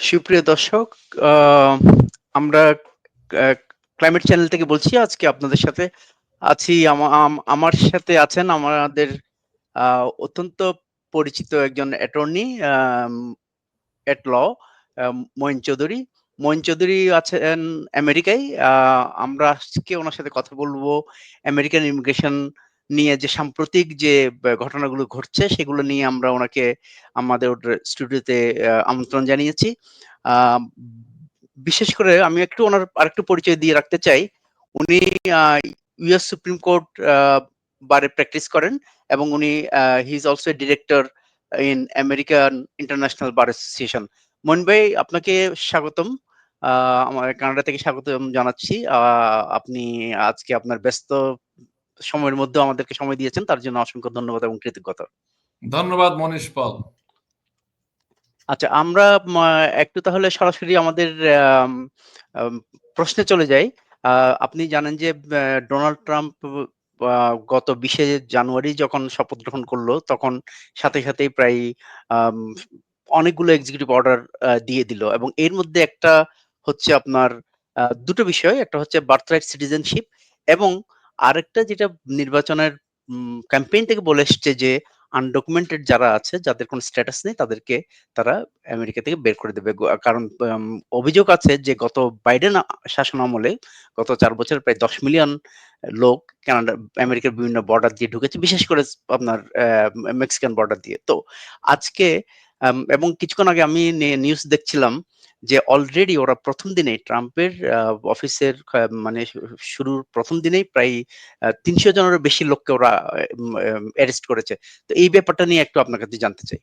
সুপ্রিয় দর্শক আমরা ক্লাইমেট চ্যানেল থেকে বলছি। আজকে আপনাদের সাথে আছি, আমা, আম, আমার সাথে আছেন আমাদের অত্যন্ত পরিচিত একজন attorney at law uh Moin Chowdhury. Moin Chowdhury আছেন আমেরিকায়। আমরা আজকে ওনার সাথে কথা বলব আমেরিকান ইমিগ্রেশন নিয়ে যে সাম্প্রতিক যে ঘটনাগুলো ঘটছে, সেগুলো নিয়ে আমরা ওনাকে আমাদের স্টুডিওতে আমন্ত্রণ জানিয়েছি। বিশেষ করে আমি একটু ওনার আরেকটু পরিচয় দিয়ে রাখতে চাই। উনি ইউএস সুপ্রিম কোর্ট বারে প্র্যাকটিস করেন এবং উনি he is also a director in American international bar association. Moin ভাই আপনাকে স্বাগতম। আমার কানাডা থেকে স্বাগতম জানাচ্ছি। আপনি আজকে আপনার ব্যস্ত সময়ের মধ্যে আমাদেরকে সময় দিয়েছেন তার জন্য অসংখ্য ধন্যবাদ এবং কৃতজ্ঞতা। ধন্যবাদ মনীষ পল। আচ্ছা আমরা একটু তাহলে সরাসরি আমাদের আম আম প্রশ্নে চলে যাই। আপনি জানেন যে ডোনাল্ড ট্রাম্প গত ২০শে জানুয়ারি যখন শপথ গ্রহণ করল তখন সাথে সাথেই প্রায় অনেকগুলো এক্সিকিউটিভ অর্ডার দিয়ে দিল এবং এর মধ্যে একটা হচ্ছে আপনার ২ বিষয়। একটা হচ্ছে বার্থরাইট সিটিজেনশিপ এবং আরেকটা যেটা নির্বাচনের ক্যাম্পেইন থেকে বলে এসছে যে আনডকুমেন্টেড যারা আছে, যাদের কোন স্ট্যাটাস নেই, তাদেরকে তারা আমেরিকা থেকে বের করে দেবে। কারণ অভিযোগ আছে যে, গত বাইডেন শাসন আমলে গত চার বছর প্রায় ১০ মিলিয়ন লোক কানাডা, আমেরিকার বিভিন্ন বর্ডার দিয়ে ঢুকেছে। বিশেষ করে আপনার মেক্সিকান বর্ডার দিয়ে। তো আজকে এবং কিছুক্ষণ আগে আমি নিউজ দেখছিলাম যে অলরেডি ওরা প্রথম দিনেই ট্রাম্পের অফিসের মানে শুরুর প্রথম দিনেই প্রায় তিনশো ৩০০ জনেরও বেশি লোককে ওরা অ্যারেস্ট করেছে। তো এই ব্যাপারটা নিয়ে একটু আপনার কাছে জানতে চাই।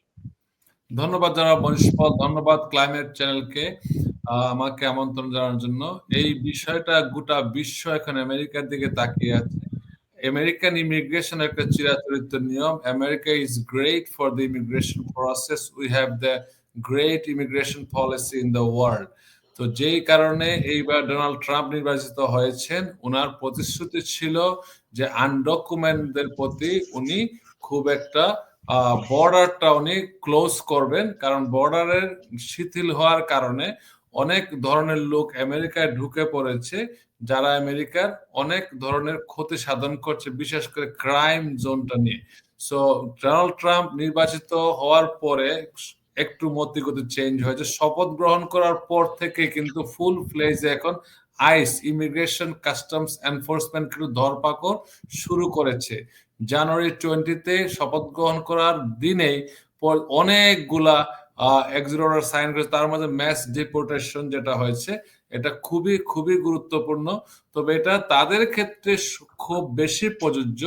ধন্যবাদ জনাব মনীষ পল। ধন্যবাদ ক্লাইমেট চ্যানেলকে আমাকে আমন্ত্রণ জানানোর জন্য। এই বিষয়টা গোটা বিশ্ব এখন আমেরিকার দিকে তাকিয়ে আছে। আমেরিকান ইমিগ্রেশন একটা চিরাচরিত নিয়ম। America is great for the immigration process. We have the great immigration policy in the world. তো যেই কারণে এইবার ডোনাল্ড ট্রাম্প নির্বাচিত হয়েছেন, ওনার প্রতিশ্রুতি ছিল যে আনডকুমেন্টদের প্রতি উনি খুব একটা বর্ডারটা উনি ক্লোজ করবেন। কারণ বর্ডারের শিথিল হওয়ার কারণে অনেক ধরনের লোক আমেরিকায় ঢুকে পড়েছে, যারা আমেরিকার অনেক ধরনের ক্ষতি সাধন করছে, বিশেষ করে ক্রাইম জোনটা নিয়ে। সো ডোনাল্ড ট্রাম্প নির্বাচিত হওয়ার পরে একটু মতিগতি চেঞ্জ হয়েছে। শপথ গ্রহণ করার পর থেকে কিন্তু ফুল ফ্লেজ এখন আইস ইমিগ্রেশন কাস্টমস এনফোর্সমেন্ট কিন্তু ধরপাকড় শুরু করেছে। জানুয়ারি টোয়েন্টিতে শপথ গ্রহণ করার দিনেই অনেকগুলা অর্ডার সাইন করেছে। তার মধ্যে ম্যাস ডিপোর্টেশন যেটা হয়েছে, এটা খুবই, খুবই গুরুত্বপূর্ণ। তবে এটা তাদের ক্ষেত্রে খুব বেশি প্রযোজ্য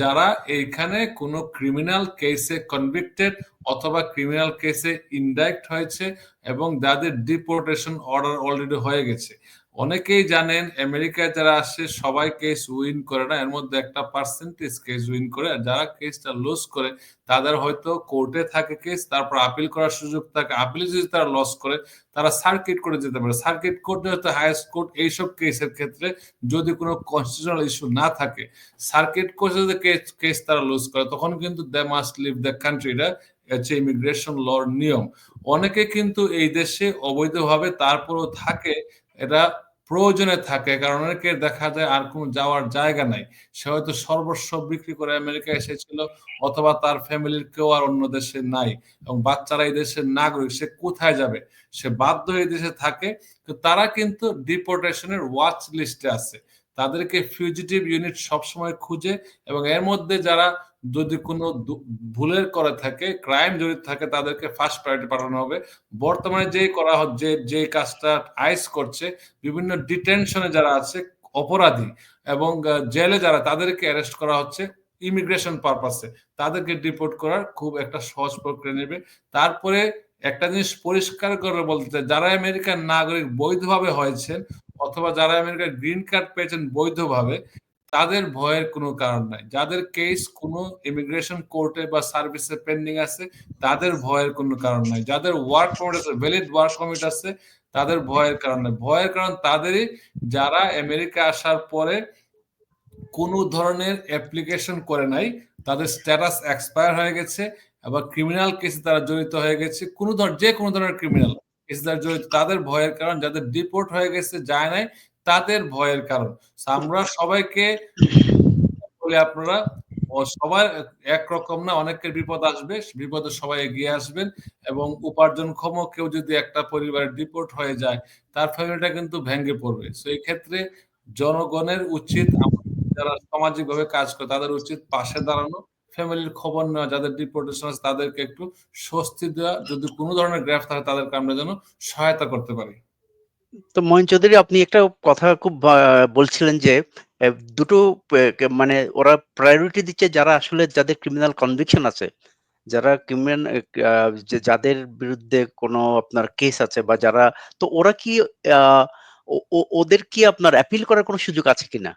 যারা এইখানে কোনো ক্রিমিনাল কেসে কনভিক্টেড অথবা ক্রিমিনাল কেসে ইনডাইক্ট হয়েছে এবং যাদের ডিপোর্টেশন অর্ডার অলরেডি হয়ে গেছে। অনেকেই জানেন আমেরিকায় যারা আসে সবাই কেস উইন করে না। এর মধ্যে একটা পার্সেন্টেজ কেস উইন করে। আর যারা কেসটা লুজ করে তাদের হয়তো কোর্টে থাকে কেস, তারপর আপিল করার সুযোগ থাকে। আপিলে যদি তারা লস করে তারা সার্কিট কোর্টে যেতে পারে। সার্কিট কোর্টে হয়তো হায়েস্ট কোর্ট এইসব কেসের ক্ষেত্রে যদি কোনো কনস্টিটিউশনাল ইস্যু না থাকে, সার্কিট কোর্টে যদি কেস কেস তারা লুজ করে তখন কিন্তু they must leave the country. এটা হচ্ছে ইমিগ্রেশন লর নিয়ম। অনেকে কিন্তু এই দেশে অবৈধভাবে তারপরও থাকে, এটা প্রয়োজনে থাকে। কারণ অনেকের দেখা যায় আর কোনো যাওয়ার জায়গা নাই। সে হয়তো সর্বস্ব বিক্রি করে আমেরিকায় এসেছিল অথবা তার ফ্যামিলির কেউ আর অন্য দেশে নাই এবং বাচ্চারা এই দেশের নাগরিক। সে কোথায় যাবে? সে বাধ্য হয়ে দেশে থাকে। তো তারা কিন্তু ডিপোর্টেশনের ওয়াচ লিস্টে আছে। তাদেরকে ফিউজিটিভ ইউনিট সবসময় খুঁজে এবং এর মধ্যে যারা যদি কোনো ভুলের করে থাকে, ক্রাইম জড়িত থাকে তাদেরকে ফার্স্ট প্রায়োরিটি পাঠানো হবে। বর্তমানে যেই করা হ যে কাজটা আইস করছে, বিভিন্ন ডিটেনশনে যারা আছে অপরাধী এবং জেলে যারা তাদেরকে অ্যারেস্ট করা হচ্ছে ইমিগ্রেশন পারপাসে তাদেরকে ডিপোর্ট করার খুব একটা সহজ প্রক্রিয়া নেবে। তারপরে একটা জিনিস পরিষ্কার করে বলতে যারা আমেরিকার নাগরিক বৈধভাবে হয়েছেন অথবা যারা আমেরিকার গ্রিন কার্ড পেয়েছেন বৈধভাবে, তাদের ভয়ের কোনো কারণ নাই। যাদের কেস কোনো ইমিগ্রেশন কোর্টে বা সার্ভিসে পেন্ডিং আছে, তাদের ভয়ের কোনো কারণ নাই। যাদের ওয়ার্ক পারমিট আছে, ভ্যালিড ওয়ার্ক পারমিট আছে, তাদের ভয়ের কারণ নাই। ভয়ের কারণ তাদেরই যারা আমেরিকা আসার পরে কোনো ধরনের অ্যাপ্লিকেশন করে নাই, তাদের স্ট্যাটাস এক্সপায়ার হয়ে গেছে আবার ক্রিমিনাল কেসে তারা জড়িত হয়ে গেছে। কোনো ধর যেকোনো ধরনের ক্রিমিনাল। কেসদার জড়িত তাদের ভয়ের কারণ যাদের ডিপোর্ট হয়ে গেছে যায় নাই তাদের ভয়ের কারণ। আমরা সবাইকে বলে আপনারা সবার একরকম না, অনেকের বিপদ আসবে, বিপদে সবাই এগিয়ে আসবেন এবং উপার্জনক্ষম কেউ যদি একটা পরিবারের ডিপোর্ট হয়ে যায়, তার ফ্যামিলিটা কিন্তু ভেঙে পড়বে। তো এই ক্ষেত্রে জনগণের উচিত যারা সামাজিকভাবে কাজ করে, তাদের উচিত পাশে দাঁড়ানো, ফ্যামিলির খবর নেওয়া, যাদের ডিপোর্টেশন আছে তাদেরকে একটু স্বস্তি দেওয়া, যদি কোনো ধরনের গ্রাফ থাকে তাদেরকে আমরা যেন সহায়তা করতে পারি। তো মঈন চৌধুরী, আপনি একটা কথা খুব বলছিলেন যে দুটো মানে ওরা প্রায়োরিটি দিচ্ছে যারা আসলে যাদের ক্রিমিনাল কনভিকশন আছে। যারা ক্রিমিনাল যাদের বিরুদ্ধে কোনো আপনার কেস আছে বা যারা, তো ওরা কি ওদের কি আপনার অ্যাপিল করার কোনো সুযোগ আছে কিনা?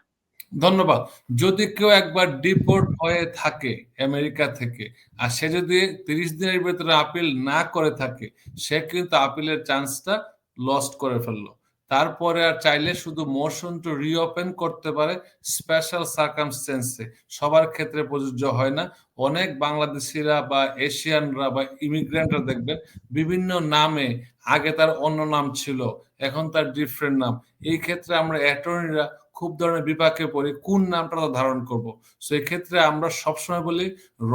ধন্যবাদ। যদি কেউ একবার ডিপোর্ট হয়ে থাকে আমেরিকা থেকে, আর সে যদি তিরিশ দিনের ভিতরে আপিল না করে থাকে, সে কিন্তু আপিলের চান্সটা লস্ট করে ফেলল। তারপরে আর চাইলে শুধু মোশন টু রিওপেন করতে পারে স্পেশাল সার্কামস্টেন্সে সবার ক্ষেত্রে প্রযোজ্য হয় না। অনেক বাংলাদেশিরা বা এশিয়ানরা বা ইমিগ্রেন্টরা দেখবেন, বিভিন্ন নামে আগে তার অন্য নাম ছিল, এখন তার ডিফারেন্ট নাম। এই ক্ষেত্রে আমরা অ্যাটর্নিরা খুব ধরনের বিপাকে পড়ি, কোন নামটা ধারণ করব। সো এই ক্ষেত্রে আমরা সবসময় বলি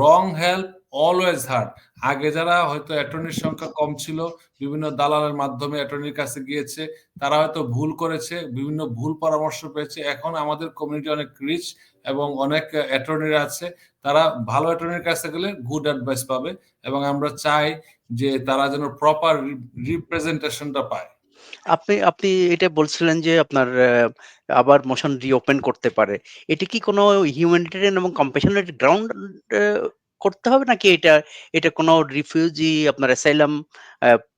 রং হেল্প অলওয়েজ হার্ড আগে যারা হয়তো অ্যাটর্নির সংখ্যা কম ছিল, বিভিন্ন দালালের মাধ্যমে অ্যাটর্নির কাছে গিয়েছে, তারা হয়তো ভুল করেছে, বিভিন্ন ভুল পরামর্শ পেয়েছে। এখন আমাদের কমিউনিটি অনেক রিচ এবং অনেক অ্যাটর্নিরা আছে। তারা ভালো অ্যাটর্নির কাছে গেলে গুড অ্যাডভাইস পাবে এবং আমরা চাই যে তারা যেন প্রপার রিপ্রেজেন্টেশনটা পায়। আপনি আপনি এটা বলছিলেন যে আপনার আবার মোশন রিওপেন করতে পারে। এটা কি কোনো হিউম্যানিটেরিয়ান এবং কম্পেশনের গ্রাউন্ড করতে হবে নাকি এটা এটা কোনো রিফিউজি আপনার অ্যাসাইলাম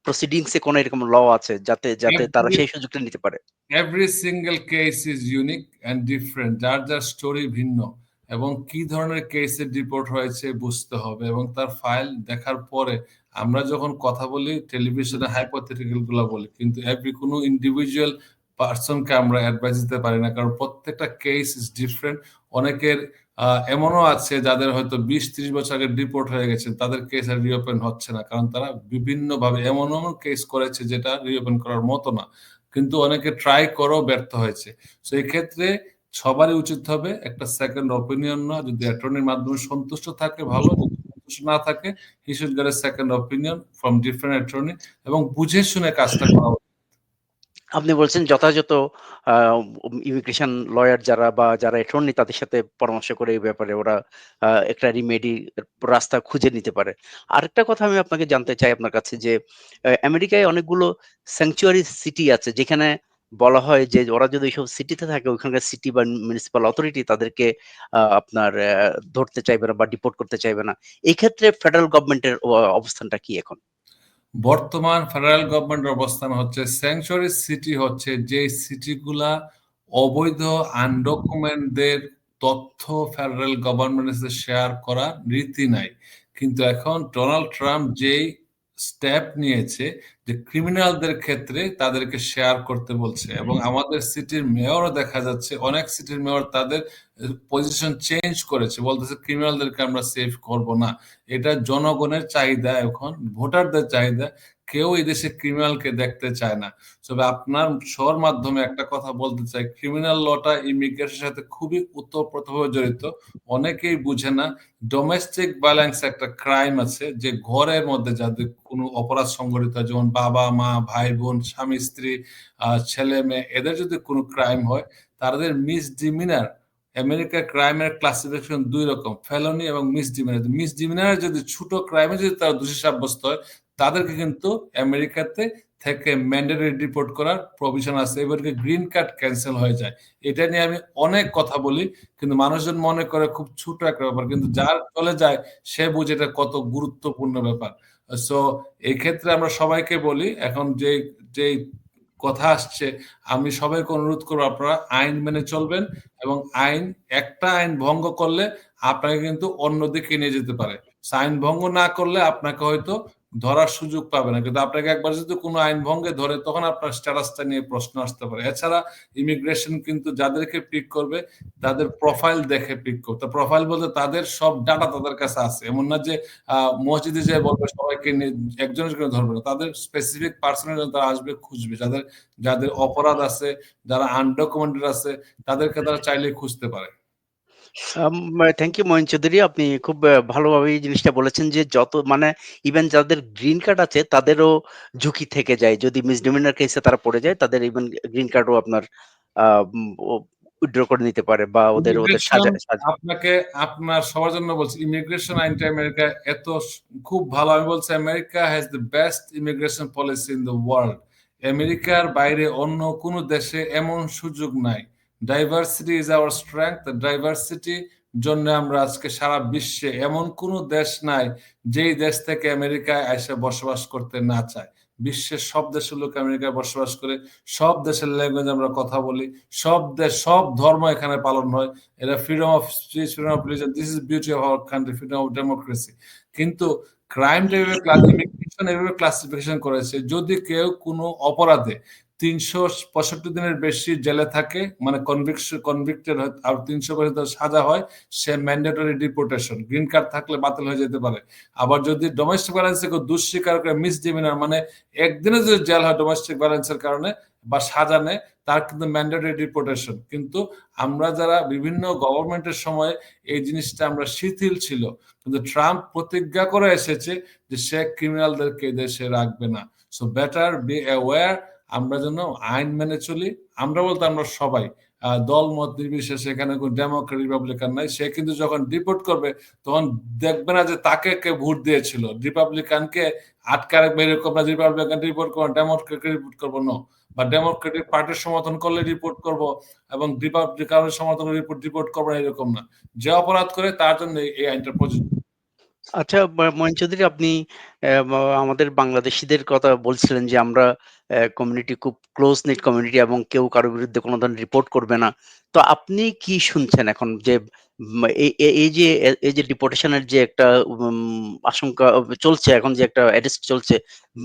প্রসিডিংস এ কোনো এরকম ল আছে যাতে যাতে তারা সেই সুযোগটা নিতে পারে? Every single case is unique and different যার যার স্টোরি ভিন্ন এবং কি ধরনের কেসে ডিপোর্ট হয়েছে বুঝতে হবে এবং তার ফাইল দেখার পরে আমরা যখন কথা বলি টেলিভিশনে হাইপোথেটিক্যালগুলো বলি কিন্তু এভরি কোনো ইন্ডিভিজুয়াল পার্সনকে আমরা অ্যাডভাইস দিতে পারি না, কারণ প্রত্যেকটা কেস ইজ ডিফারেন্ট অনেকের এমনও আছে যাদের হয়তো বিশ, ত্রিশ বছর আগে ডিপোর্ট হয়ে গেছে তাদের কেস আর রিওপেন হচ্ছে না, কারণ তারা বিভিন্নভাবে এমন এমন কেস করেছে যেটা রিওপেন করার মতো না। কিন্তু অনেকে ট্রাই করেও ব্যর্থ হয়েছে। তো এই ক্ষেত্রে সবারই উচিত হবে একটা সেকেন্ড অপিনিয়ন না যদি অ্যাটর্নির মাধ্যমে সন্তুষ্ট থাকে, ভালো না থাকে he should get second opinion from different attorney এবং বুঝে শুনে কাজটা করা। আপনি বলছেন যথাযথ ইমিগ্রেশন লয়ার যারা বা যারা অ্যাটর্নি তাদের সাথে পরামর্শ করে এই ব্যাপারে ওরা একটা রিমেডি রাস্তা খুঁজে নিতে পারে। আরেকটা কথা আমি আপনাকে জানতে চাই আপনার কাছে যে আমেরিকায় অনেকগুলো স্যাংচুয়ারি সিটি আছে যেখানে বলা হয় যে, ওরা যদি এইসব সিটিতে থাকে, ওইখানকার সিটি বা মিউনিসিপাল অথরিটি তাদেরকে আপনার ধরতে চাইবে না বা ডিপোর্ট করতে চাইবে না। এই ক্ষেত্রে ফেডারেল গভর্নমেন্টের অবস্থানটা কি এখন? বর্তমান ফেডারেল গভর্নমেন্টের অবস্থান হচ্ছে স্যাংচুয়ারি সিটি হচ্ছে, যে সিটিগুলা অবৈধ আনডকুমেন্টদের তথ্য ফেডারেল গভর্নমেন্টের শেয়ার করার রীতি নাই। কিন্তু এখন ডোনাল্ড ট্রাম্প যেই স্টেপ নিয়েছে যে ক্রিমিনালদের ক্ষেত্রে তাদেরকে শেয়ার করতে বলছে এবং আমাদের সিটির মেয়রও দেখা যাচ্ছে অনেক সিটির মেয়র তাদের পজিশন চেঞ্জ করেছে বলতেছে ক্রিমিনালদেরকে আমরা সেভ করব না। এটা জনগণের চাহিদা এখন ভোটারদের চাহিদা কেউ এই দেশে ক্রিমিনালকে দেখতে চায় না। তবে আপনার সর মাধ্যমে একটা কথা বলতে চাই ক্রিমিনাল লটা ইমিগ্রেশনের সাথে খুবই ওতপ্রোতভাবে জড়িত। অনেকেই বুঝে না ডোমেস্টিক ব্যালেন্স একটা ক্রাইম আছে, যে ঘরের মধ্যে যাদের কোনো অপরাধ হয়, যেমন বাবা, মা, ভাই, বোন, স্বামী, স্ত্রী ছেলে, মেয়ে, এদের যদি কোনো ক্রাইম হয়, তাদের মিস ডিমিনার আমেরিকার ক্রাইমের ক্লাসিফিকেশন দুই রকম ফেলনি এবং মিস ডিমিনার মিস ডিমিনার যদি ছোট ক্রাইমে যদি তারা দোষী সাব্যস্ত হয় তাদেরকে কিন্তু আমেরিকাতে থেকে ম্যান্ডেটরি রিপোর্ট করার প্রভিশন আছে। এবারকে গ্রিন কার্ড ক্যান্সেল হয়ে যায়। এটা নিয়ে আমি অনেক কথা বলি, কিন্তু মানুষজন মনে করে খুব ছোট একটা ব্যাপার, কিন্তু যার চলে যায়, সে বুঝে এটা কত গুরুত্বপূর্ণ ব্যাপার। সো এই ক্ষেত্রে আমরা সবাইকে বলি, এখন যে যে কথা আসছে, আমি সবাইকে অনুরোধ করব, আপনারা আইন মেনে চলবেন এবং আইন, একটা আইন ভঙ্গ করলে আপনাকে কিন্তু অন্যদিকে নিয়ে যেতে পারে। আইন ভঙ্গ না করলে আপনাকে হয়তো ধরার সুযোগ পাবে না। কিন্তু আপনাকে একবার যদি কোনো আইন ভঙ্গে ধরে তখন আপনার স্ট্যাটাসটা নিয়ে প্রশ্ন আসতে পারে। এছাড়া ইমিগ্রেশন কিন্তু যাদেরকে পিক করবে তাদের প্রোফাইল দেখে পিক করবে। প্রোফাইল বলতে তাদের সব ডাটা তাদের কাছে আছে। এমন না যে মসজিদে যে বলবে সবাইকে নিয়ে একজনের করে ধরবে না। তাদের স্পেসিফিক পার্সনের জন্য তারা আসবে খুঁজবে। যাদের যাদের অপরাধ আছে, যারা আনডকুমেন্টেড আছে তাদেরকে তারা চাইলে খুঁজতে পারে। Thank you Moin Chowdhury. আপনি খুব ভালোভাবে এই জিনিসটা বলেছেন যে যত মানে ইভেন যাদের গ্রিন কার্ড আছে তাদেরও ঝুঁকি থেকে যায়। যদি মিসডিমিনার কেসে তারা পড়ে যায় তাদের ইভেন গ্রিন কার্ডও আপনার উইথড্র করে নিতে পারে বা ওদের ওদের সাজা আপনাকে আপনার সবার জন্য বলছি ইমিগ্রেশন আইনটা আমেরিকা এত খুব ভালো। আমি বলছি America has the best immigration policy in the world. আমেরিকার বাইরে অন্য কোন দেশে এমন সুযোগ নাই। Diversity is our strength. Diversity জন্য আমরা আজকে সারা বিশ্বে এমন কোন দেশ নাই যেই দেশ থেকে আমেরিকায় আইসা বসবাস করতে না চায়। বিশ্বের সব দেশের লোক আমেরিকায় বসবাস করে। সব দেশের ল্যাঙ্গুয়েজে আমরা কথা বলি। সব দেশ সব ধর্ম এখানে পালন হয়। এটা freedom of speech, freedom of religion this is beauty of our country, freedom of democracy. কিন্তু ক্রাইমটা এভাবে ক্লাসিফিকেশন এভাবে ক্লাসিফিকেশন করেছে যদি কেউ কোনো অপরাধে ৩৬৫ দিনের বেশি জেলে থাকে মানে কনভিক্টেড হয়, আর ৩০০ বছর সাজা হয়, সে ম্যান্ডেটরি ডিপোর্টেশন। গ্রিন কার্ড থাকলে বাতিল হয়ে যেতে পারে। আবার যদি ডোমেস্টিক ভায়োলেন্স কেউ দুঃস্বীকার করে মিস মিসডিমিনার মানে একদিনে যদি জেল হয় ডোমেস্টিক ভায়োলেন্স এর কারণে বা সাজা নেয়, তার কিন্তু ম্যান্ডেটরি ডিপোর্টেশন। কিন্তু আমরা যারা বিভিন্ন গভর্নমেন্টের সময় এই জিনিসটা আমরা শিথিল ছিল। কিন্তু ট্রাম্প প্রতিজ্ঞা করে এসেছে যে সে ক্রিমিনালদেরকে দেশে রাখবে না। সো বেটার বি অ্যাওয়ার আমরা যেন আইন মেনে চলি। আমরা বলতে আমরা সবাই। দল, মত নির্বিশেষে এখানে কোন ডেমোক্রেট রিপাবলিকান নাই। সে কিন্তু যখন ডিপোর্ট করবে, তখন দেখবে না যে তাকে কে ভোট দিয়েছিল। রিপাবলিকানকে আটকায় রাখবে এরকম না রিপাবলিকান রিপোর্ট করব ডেমোক্রেটকে রিপোর্ট করব নো। বা ডেমোক্রেটিক পার্টির সমর্থন করলে রিপোর্ট করব এবং রিপাবলিকানের সমর্থন রিপোর্ট রিপোর্ট করব না, এরকম না। যে অপরাধ করে তার জন্য এই আইনটা প্রযোজ্য। আচ্ছা ম মঈন চৌধুরী, আপনি আমাদের বাংলাদেশীদের কথা বলছিলেন যে আমরা কমিউনিটি খুব ক্লোজ নিট কমিউনিটি এবং কেউ কারও বিরুদ্ধে কোনো ধরনের রিপোর্ট করবে না। তো আপনি কি শুনছেন এখন যে এই যে এই যে ডিপোর্টেশন এর যে একটা আশঙ্কা চলছে এখন যে একটা অ্যারেস্ট চলছে,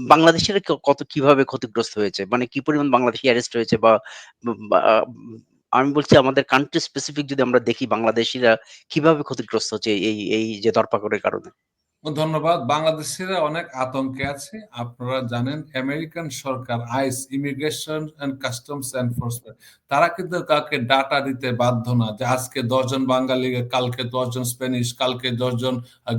বাংলাদেশের কত কীভাবে ক্ষতিগ্রস্ত হয়েছে? মানে কি পরিমাণ বাংলাদেশী অ্যারেস্ট হয়েছে বা আমি বলছি আমাদের কান্ট্রি স্পেসিফিক যদি আমরা দেখি বাংলাদেশিরা কীভাবে ক্ষতিগ্রস্ত হচ্ছে এই এই যে ধরপাকড়ের কারণে? ধন্যবাদ। বাংলাদেশের অনেক আতঙ্কে আছে। আপনারা জানেন American Sarkar ICE immigration and customs enforcement তারা কিন্তু কাউকে ডাটা দিতে বাধ্য না। যে আজকে দশজন বাঙালি, কালকে ১০ জন স্প্যানিশ, কালকে দশজন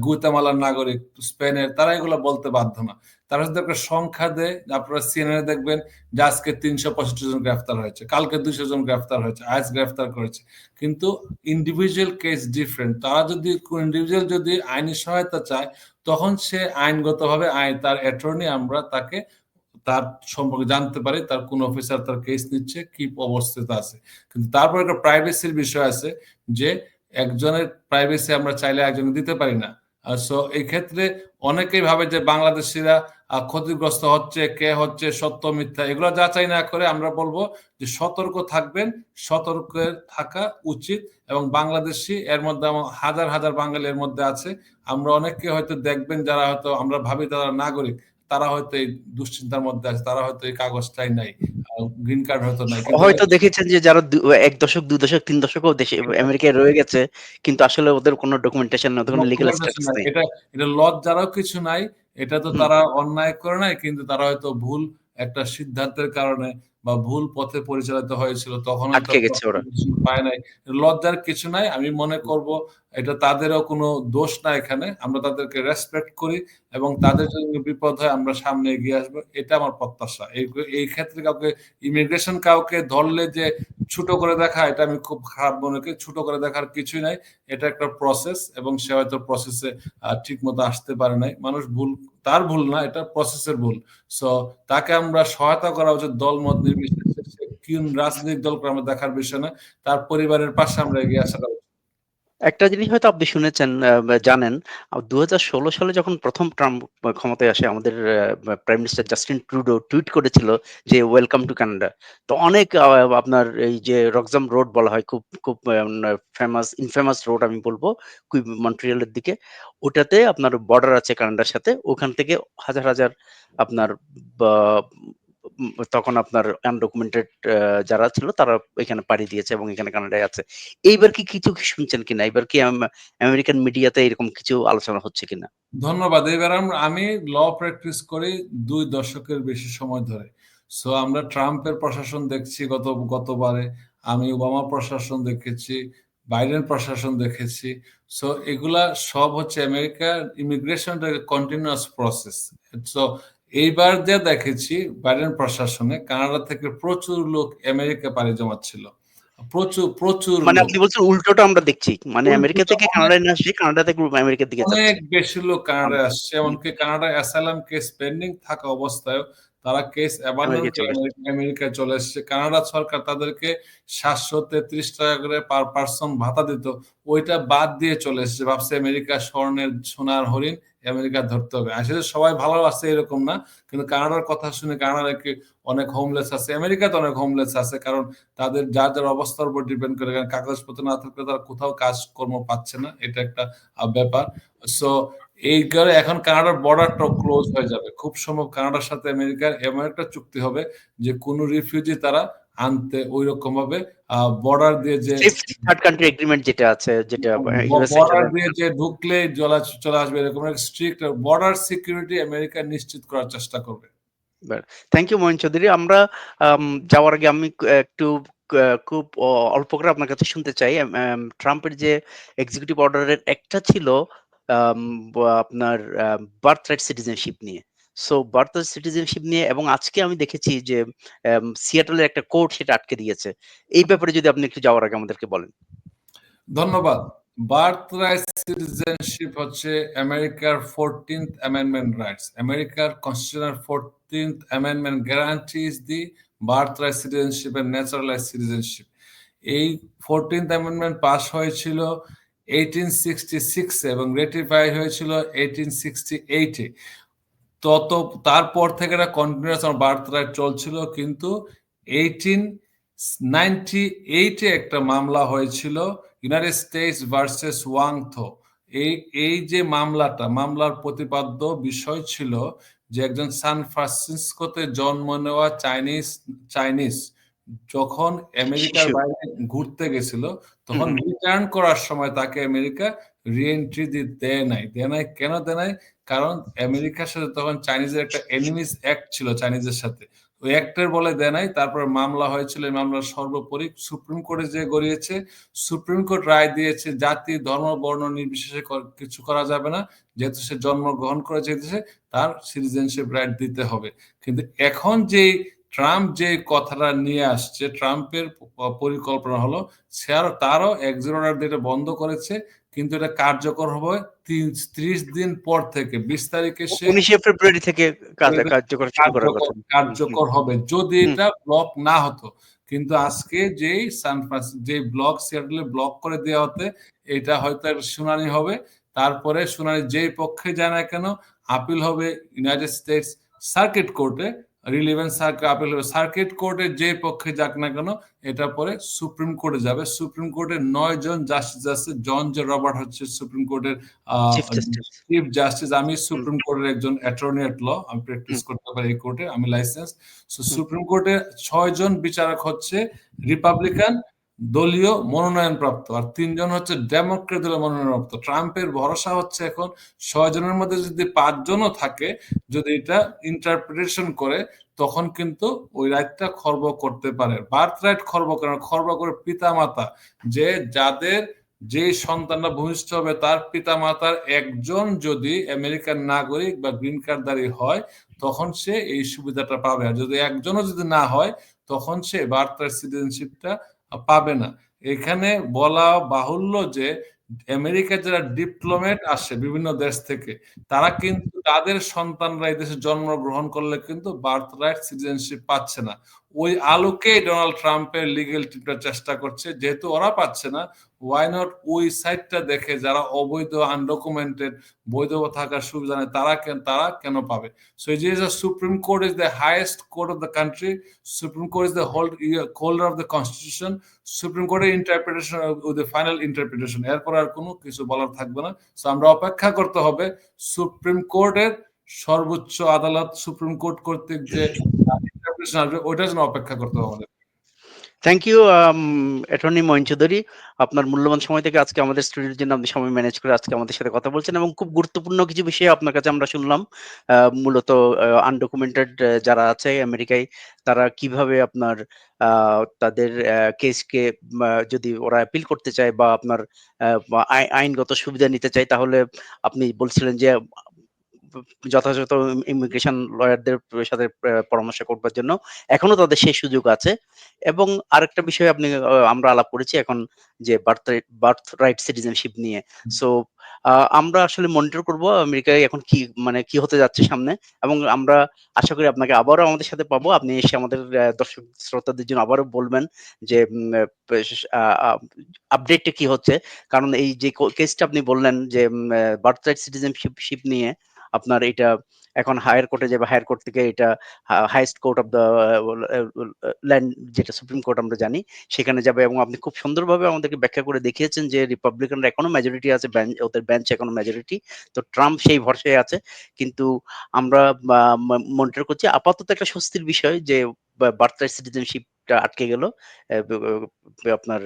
গুতামালার নাগরিক, স্পেনের তারা এগুলো বলতে বাধ্য না। তারা যদি একটা সংখ্যা দেয় আপনারা সিএনএন এ দেখবেন যে আজকে ৩৬৫ জন গ্রেফতার হয়েছে। কালকে ২০০ জন গ্রেফতার হয়েছে। আইস গ্রেফতার করেছে। কিন্তু ইন্ডিভিজুয়াল কেস ডিফারেন্ট। তারা যদি ইন্ডিভিজুয়াল যদি আইনি সহায়তা চায় তখন সে আইনগতভাবে আইন তার অ্যাটর্নি আমরা তাকে তার সম্পর্কে জানতে পারি তার কোন অফিসার তার কেস নিচ্ছে, কি অবস্থিতে আছে। কিন্তু তারপর একটা প্রাইভেসির বিষয় আছে যে একজনের প্রাইভেসি আমরা চাইলে একজনকে দিতে পারি না। সো এই ক্ষেত্রে অনেকেই ভাবে যে বাংলাদেশিরা ক্ষতিগ্রস্ত হচ্ছে, কে হচ্ছে সত্য মিথ্যা এগুলো যাচাই না করে আমরা বলব যে সতর্ক থাকবেন, সতর্ক থাকা উচিত এবং বাংলাদেশি এর মধ্যে হাজার, হাজার বাঙালি এর মধ্যে আছে। আমরা অনেককে হয়তো দেখবেন যারা হয়তো আমরা ভাবি তারা নাগরিক। তারা হয়তো এই দুশ্চিন্তার মধ্যে আছে। তারা হয়তো এই কাগজটাই নাই। গ্রিন কার্ড হয়তো নাই। হয়তো দেখেছেন যে যারা এক ১ দশক, দুই দশক, তিন দশকও দেশে আমেরিকায় রয়ে গেছে কিন্তু আসলে ওদের কোনো ডকুমেন্টেশন না, কোনো লিগ্যাল স্ট্যাটাস নাই এটা এটা যারাও কিছু নাই। এটা তো তারা অন্যায় করে নাই কিন্তু তারা হয়তো ভুল একটা সিদ্ধান্তের কারণে বা ভুল পথে পরিচালিত হয়েছিল তখন। পায় নাই। লজ্জার কিছু নাই। আমি মনে করব এটা তাদেরও কোনো দোষ না এখানে। আমরা তাদেরকে রেসপেক্ট করি এবং তাদের যদি বিপদ হয় আমরা সামনে এগিয়ে আসব। এটা আমার প্রত্যাশা। এই এই ক্ষেত্রে কাউকে ইমিগ্রেশন কাউকে ধরলে যে ছোট করে দেখা এটা আমি খুব খারাপ মনে করি। ছোট করে দেখার কিছুই নাই। এটা একটা প্রসেস এবং সে হয়তো প্রসেসে ঠিক মতো আসতে পারে নাই। মানুষ ভুল তার ভুল না এটা প্রসেসের ভুল। সো তাকে আমরা সহায়তা করা উচিত দলমত নির্বিশেষে সে কোন রাজনৈতিক দল আমরা দেখার বিষয় না। তার পরিবারের পাশে আমরা এগিয়ে আসাটা একটা জিনিস হয়তো আপনি শুনেছেন জানেন ২০১৬ সালে যখন ১ম ট্রাম্প ক্ষমতায় আসে আমাদের prime minister Justin Trudeau tweet করেছিল যে, "ওয়েলকাম টু কানাডা।" তো অনেক আপনার এই যে রকজাম রোড বলা হয় খুব, খুব ফেমাস ইনফেমাস রোড আমি বলব কুইব মন্ট্রিয়ালের দিকে। ওটাতে আপনার বর্ডার আছে কানাডার সাথে। ওখান থেকে হাজার, হাজার আপনার তখন আপনার আনডকুমেন্টেড যারা ছিল তারা এখানে পাড়ি দিয়েছে এবং এখানে কানাডায় আছে। এইবার কি কিছু শুনছেন কিনা? এবার কি আমেরিকান মিডিয়াতে এরকম কিছু আলোচনা হচ্ছে কিনা? ধন্যবাদ। এবার আম ল প্র্যাকটিস করি দুই দশকের বেশি সময় ধরে। সো আমরা ট্রাম্পের প্রশাসন দেখছি গত গতবারে। আমি ওবামা প্রশাসন দেখেছি, বাইডেন প্রশাসন দেখেছি। সো এগুলা সব হচ্ছে আমেরিকার ইমিগ্রেশনটা কন্টিনিউয়াস প্রসেস। সো এইবার যা দেখেছি বাইডেন প্রশাসনে কানাডা থেকে প্রচুর লোক আমেরিকা পাড়ি জমাচ্ছিল। প্রচুর, প্রচুর মানে। আপনি বলছেন উল্টোটা আমরা দেখছি। মানে আমেরিকা থেকে কানাডায় আসছে কানাডা থেকে আমেরিকার দিকে অনেক বেশি লোক কানাডায় আসছে। এমনকি কানাডায় অ্যাসাইলাম কেস পেন্ডিং থাকা অবস্থায়ও তারা কেস আমেরিকায় চলে আসছে। আমেরিকা চলে এসছে। কানাডা সরকার তাদেরকে ৳৭৩৩ করে পার পারসন ভাতা দিত। ওইটা বাদ দিয়ে চলে এসেছে। ভাবছে আমেরিকা স্বর্ণের সোনার হরিণ, আমেরিকা ধরতে হবে। আসলে সবাই ভালো আছে এরকম না। কিন্তু কানাডার কথা শুনে কানাডায় কি অনেক হোমলেস আছে। আমেরিকাতে অনেক হোমলেস আছে। কারণ তাদের যার, যার অবস্থার উপর ডিপেন্ড করে। কারণ কাগজপত্র না থাকলে তারা কোথাও কাজকর্ম পাচ্ছে না। এটা একটা ব্যাপার। সো এই কারণে এখন কানাডার বর্ডারটাও ক্লোজ হয়ে যাবে। খুব সম্ভব কানাডার সাথে আমেরিকার এমন একটা চুক্তি হবে যে কোন রিফিউজি তারা আনতে ঐরকমভাবে আ বর্ডার দিয়ে যে থার্ড কান্ট্রি এগ্রিমেন্ট যেটা আছে, যেটা বর্ডার দিয়ে যে ঢুকলেই জলা চলে আসবে এরকম একটা স্ট্রিক্ট বর্ডার সিকিউরিটি আমেরিকা নিশ্চিত করার চেষ্টা করবে। Thank you Mohin Chowdhury. আমরা আম যাওয়ার আগে আমি একটু খুব অল্প করে আপনার কাছে শুনতে চাই। ট্রাম্পের যে এক্সিকিউটিভ অর্ডারের একটা ছিল আপনার বার্থ রাইট সিটিজেনশিপ নিয়ে। সো বার্থ সিটিজেনশিপ নিয়ে এবং আজকে আমি দেখেছি যে সিয়াটলের একটা কোর্ট সেটা আটকে দিয়েছে। এই ব্যাপারে যদি আপনি একটু যাওয়ার আগে আমাদেরকে বলেন। ধন্যবাদ। বার্থ রাইট সিটিজেনশিপ হচ্ছে আমেরিকার 14th অ্যামেন্ডমেন্ট রাইটস। আমেরিকার constitutional 14th amendment guarantees the birthright citizenship and naturalised citizenship. এই 14th অ্যামেন্ডমেন্ট পাস হয়েছিল 1866 এ এবং রেটিফাই হয়েছিল 1868 এ। তত তারপর থেকে এটা কন্টিনিউয়াস আমার রাইট চলছিল কিন্তু 1898 এ একটা মামলা হয়েছিল ইউনাইটেড স্টেটস ভার্সেস ওয়াং থো। এই এই যে মামলাটা, মামলার প্রতিপাদ্য বিষয় ছিল যে একজন সান ফ্রান্সিসকোতে জন্ম নেওয়া চাইনিজ চাইনিজ যখন আমেরিকার বাইরে ঘুরতে গেছিল, তখন রিটার্ন করার সময় তাকে আমেরিকা রি-এন্ট্রি দেয় নাই। দেয় নাই কেন দেয় নাই? কারণ আমেরিকার সাথে তখন চাইনিজের একটা এনিমিস অ্যাক্ট ছিল চাইনিজের সাথে। ওই অ্যাক্টের বলে দেয় নাই। তারপরে মামলা হয়েছিল। এই মামলার সর্বোপরি সুপ্রিম কোর্টে যে গড়িয়েছে। সুপ্রিম কোর্ট রায় দিয়েছে জাতি, ধর্ম, বর্ণ নির্বিশেষে কিছু করা যাবে না। যেহেতু সে জন্মগ্রহণ করেছে এদেশে, তার সিটিজেনশিপ রাইট দিতে হবে। কিন্তু এখন যেই ট্রাম্প যে কথাটা নিয়ে আসছে, ট্রাম্পের পরিকল্পনা হলো তারও এক্সিকিউটিভ অর্ডার দিয়ে এটা বন্ধ করেছে। কিন্তু এটা কার্যকর হবে ৩০ দিন পর থেকে। ২০ তারিখে ১৯শে ফেব্রুয়ারি থেকে কার্যকর হবে। যদি এটা ব্লক না হতো। কিন্তু আজকে যেই সান যেই ব্লক সিয়াটলে ব্লক করে দেওয়া হতে এটা হয়তো একটা শুনানি হবে। তারপরে শুনানি যেই পক্ষে যায় না কেন আপিল হবে ইউনাইটেড স্টেটস সার্কিট কোর্টে। রিলিভেন্ট সার্কিট আপিল হবে সার্কিট কোর্টে যে পক্ষে যাক না কেন এটা পরে সুপ্রিম কোর্টে যাবে। সুপ্রিম কোর্টের নয় জন জাস্টিস আছে। জন জে রবার্ট হচ্ছে সুপ্রিম কোর্টের চিফ জাস্টিস। আমি সুপ্রিম কোর্টের একজন অ্যাটর্নি এট ল। আমি প্র্যাকটিস করতে পারি এই কোর্টে। আমি লাইসেন্স। সো সুপ্রিম কোর্টে ছয় জন বিচারক হচ্ছে রিপাবলিকান দলীয় মনোনয়নপ্রাপ্ত। আর তিনজন হচ্ছে ডেমোক্রেট দলীয় মনোনয়নপ্রাপ্ত। ট্রাম্পের ভরসা হচ্ছে এখন ৬ জনের মধ্যে যদি পাঁচজনও থাকে, যদি এটা ইন্টারপ্রিটেশন করে তখন কিন্তু ওই রাইটটা খর্ব করতে পারে। বার্থ রাইট খর্ব করে খর্ব করে পিতামাতা। যে যাদের যে সন্তানরা ভূমিষ্ঠ হবে তার পিতা মাতার একজন যদি আমেরিকার নাগরিক বা গ্রিন কার্ডধারী হয়, তখন সে এই সুবিধাটা পাবে। আর যদি একজনও যদি না হয়, তখন সে বার্থ রাইট সিটিজেনশিপটা পাবে না। এখানে বলা বাহুল্য যে আমেরিকা যারা ডিপ্লোমেট আসে বিভিন্ন দেশ থেকে, তারা কিন্তু তাদের সন্তানরা এই দেশে জন্মগ্রহণ করলে কিন্তু বার্থ রাইট সিটিজেনশিপ পাচ্ছে না। ওই আলোকে ডোনাল্ড ট্রাম্পের লিগেল টিপটা চেষ্টা করছে, যেহেতু ওরা পাচ্ছে না ওয়াই নট ওই সাইটটা দেখে যারা অবৈধ আনডকুমেন্টেড বৈধ থাকার সুবিধা নেই, তারা কেন তারা কেন পাবে? সো যে supreme court is the highest court of the country supreme court is the hold holder of the constitution supreme কোর্টের ইন্টারপ্রিটেশন দ্য ফাইনাল ইন্টারপ্রিটেশন এরপর আর কোনো কিছু বলার থাকবে না। সো আমরা অপেক্ষা করতে হবে সুপ্রিম কোর্টের সর্বোচ্চ আদালত সুপ্রিম কোর্ট কর্তৃক যে thank you attorney Moin Chowdhury. আপনার মূল্যবান সময় থেকে আজকে আমাদের স্টুডিওর জন্য আপনি সময় ম্যানেজ করে আজকে আমাদের সাথে কথা বলছেন এবং খুব গুরুত্বপূর্ণ কিছু বিষয় আপনার কাছে আমরা শুনলাম। মূলত আনডকুমেন্টেড যারা আছে আমেরিকায়, তারা কীভাবে আপনার তাদের কেসকে যদি ওরা অ্যাপিল করতে চায় বা আপনার আইনগত সুবিধা নিতে চায়, তাহলে আপনি বলছিলেন যে যথাযথ ইমিগ্রেশন লয়ারদের সাথে পরামর্শ করবার জন্য এখনও তাদের সেই সুযোগ আছে। এবং আরেকটা বিষয় আপনি আমরা আলাপ করেছি এখন যে বার্থ বার্থ রাইট সিটিজেনশিপ নিয়ে। সো আমরা আসলে মনিটর করব আমেরিকায় এখন কি মানে কি হতে যাচ্ছে সামনে। এবং আমরা আশা করি আপনাকে আবারও আমাদের সাথে পাবো। আপনি এসে আমাদের দর্শক শ্রোতাদের জন্য আবারও বলবেন যে আপডেটটা কি হচ্ছে? কারণ এই যে কেসটা আপনি বললেন যে বার্থ রাইট সিটিজেনশিপ নিয়ে আপনার এটা এখন হায়ার কোর্টে যাবে হায়ার কোর্ট থেকে এটা highest court of the land যেটা সুপ্রিম কোর্ট আমরা জানি, সেখানে যাবে এবং আপনি খুব সুন্দরভাবে আমাদেরকে ব্যাখ্যা করে দেখিয়েছেন যে রিপাবলিকানরা এখনও মেজরিটি আছে ওদের বেঞ্চ এখনও মেজরিটি তো ট্রাম্প সেই ভরসায় আছে। কিন্তু আমরা মনিটর করছি। আপাতত একটা স্বস্তির বিষয় যে বার্থ রাইট সিটিজেনশিপটা আটকে গেল আপনার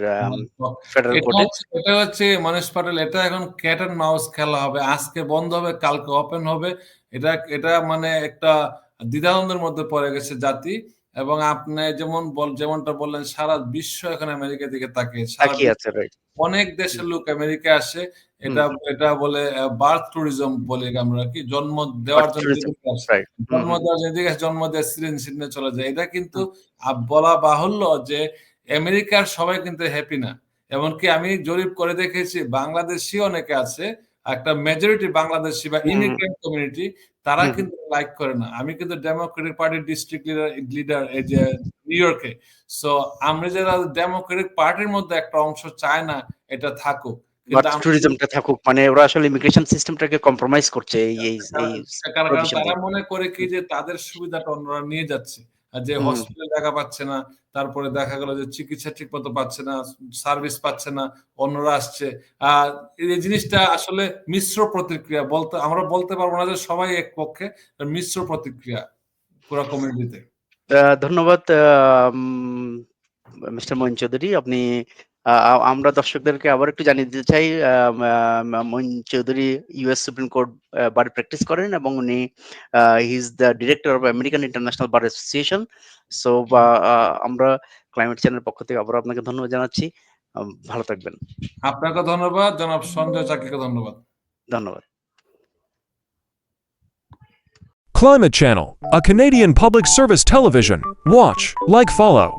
ফেডারেল এটা কোর্টে হচ্ছে- এটা হচ্ছে মনীষ পাটেল এটা এখন ক্যাট এন্ড মাউস খেলা হবে আজকে বন্ধ হবে কালকে ওপেন হবে এটা এটা মানে একটা দ্বিধাদ্বন্দ্বের মধ্যে পড়ে গেছে জাতি। এবং আপনি যেমন বল যেমনটা বললেন সারা বিশ্ব এখন আমেরিকার দিকে তাকিয়ে আছে অনেক দেশের লোক আমেরিকা আসে এটা এটা বলে বার্থ ট্যুরিজম বলে আমরা কি জন্ম দেওয়ার জন্য জন্ম দেওয়ার জন্য জন্ম দেওয়ার সিডনে চলে যায়। এটা কিন্তু বলা বাহুল্য যে আমেরিকার সবাই কিন্তু হ্যাপি না। এমনকি আমি জরিপ করে দেখেছি বাংলাদেশি অনেকে আছে একটা মেজরিটি বাংলাদেশি বা। ইমিগ্রেন্ট কমিউনিটি তারা কিন্তু লাইক করে না। আমি কিন্তু ডেমোক্রেটিক পার্টির ডিস্ট্রিক্ট লিডার লিডার এই যে নিউ ইয়র্কে সো আমরা যারা ডেমোক্রেটিক পার্টির মধ্যে একটা অংশ চায় না এটা থাকুক। ট্যুরিজমটা থাকুক মানে ওরা আসলে ইমিগ্রেশন সিস্টেমটাকে কম্প্রোমাইজ করছে এই এই তারা মনে করে কি যে তাদের সুবিধাটা অন্যরা নিয়ে যাচ্ছে। যে হসপিটালে দেখা পাচ্ছে না তারপরে দেখা গেল যে চিকিৎসা ঠিক মতো পাচ্ছে না সার্ভিস পাচ্ছে না অন্যরা আসছে। আর এই জিনিসটা আসলে মিশ্র প্রতিক্রিয়া বলতে আমরা বলতে পারব না যে সবাই এক পক্ষে মিশ্র প্রতিক্রিয়া পুরো কমিউনিটিতে আহ, ধন্যবাদ মিস্টার মহিন চৌধুরী। আপনি আমরা দর্শকদেরকে আবার একটু জানিয়ে দিতে চাই Moin Chowdhury US supreme court bar practice করেন এবং উনি he is the director of American international bar association so আমরা ক্লাইমেট চ্যানেল পক্ষ থেকে আবার আপনাকে ধন্যবাদ জানাচ্ছি। ভালো থাকবেন। আপনাকে ধন্যবাদ। জনাব সঞ্জয় চাকিকে ধন্যবাদ। ধন্যবাদ। Climate Channel, a Canadian public service television. Watch, like, follow.